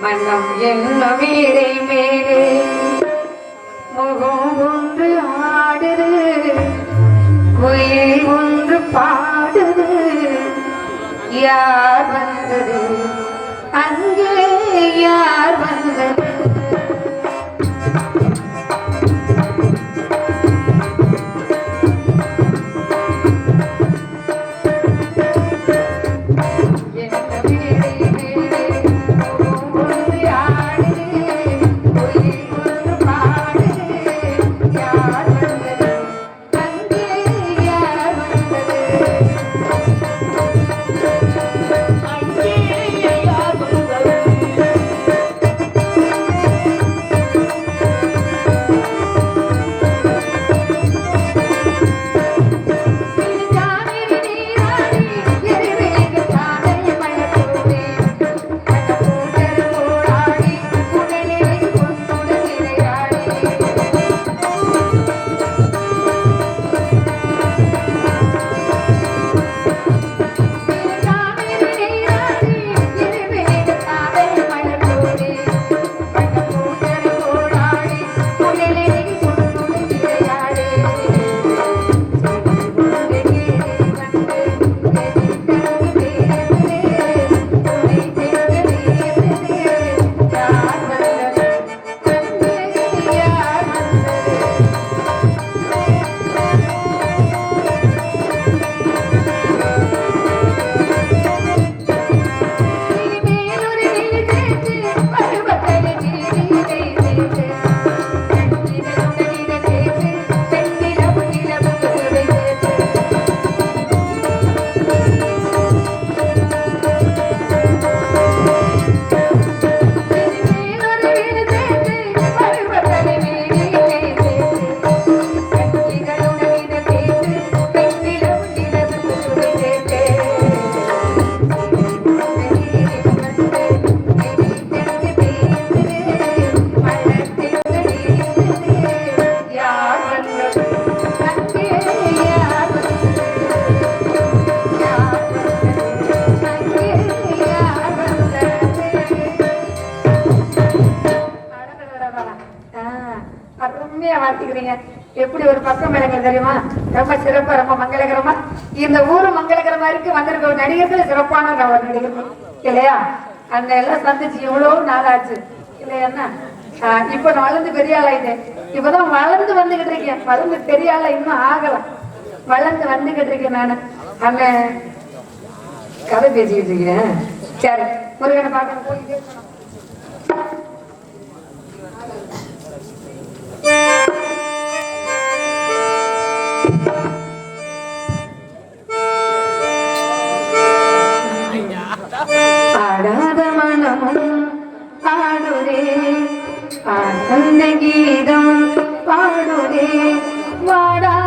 மன்னம் என்ன மேடை மேலே? முகம் ஒன்று ஆடுது. குயில் ஒன்று பாடுது. யார் வந்தது? அங்கே யார் வந்தது? அருமையா எப்படி ஒரு பக்கம் விளங்க தெரியுமா? ரொம்ப சிறப்பா ரொம்ப மங்களகரமா. இந்த ஊரு மங்களகரமா இருக்கு. வந்திருக்க நடிகர்கள் சிறப்பான ஒரு நடிகர் இல்லையா? அந்த எல்லாம் சந்திச்சு எவ்வளவு நாள் ஆச்சு இல்லையா இப்ப நான் வளர்ந்து பெரிய ஆளாயிட்டேன். இப்பதான் வளர்ந்து வந்துகிட்டு இருக்கேன். வளர்ந்து பெரிய ஆளா இன்னும் ஆகலாம் வளர்ந்து வந்துகிட்டு இருக்கேன் நானு. அங்க கதை பேசிக்கிட்டு இருக்கேன் சரி முருகனை பார்க்க போய் பேசணும் പാടുരേ ആനന്ദഗീതം പാടുരേ വാടാ